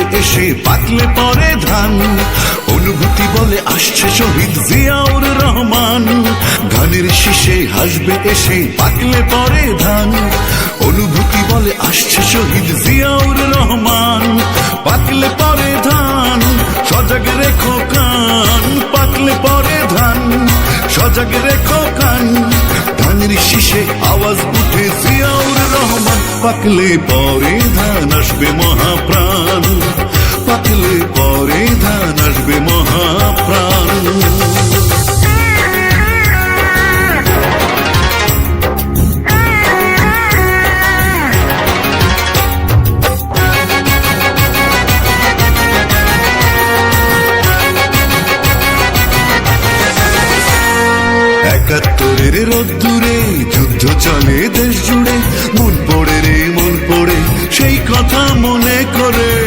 এসে পাকলে পরে ধান। অনুভূতি বলে আসছে শহীদ জিয়াউর রহমান। ধানের শীষে হাসবে এসে পাকলে পরে ধান। অনুভূতি বলে আসছে শহীদ জিয়াউর রহমান। পাকলে পরে ধান, সজাগ রেখো কান। পাকলে পরে ধান, সজাগ রেখো কান। ধানের শীষে আওয়াজ উঠে জিয়াউর রহমান। পাকলে পরে ধান, আসবে মহাপ্রাণ। একাত্তরের রোদ্দুরে যুদ্ধ চলে দেশ জুড়ে। মন পড়ে রে, মন পড়ে, সেই কথা মনে করে।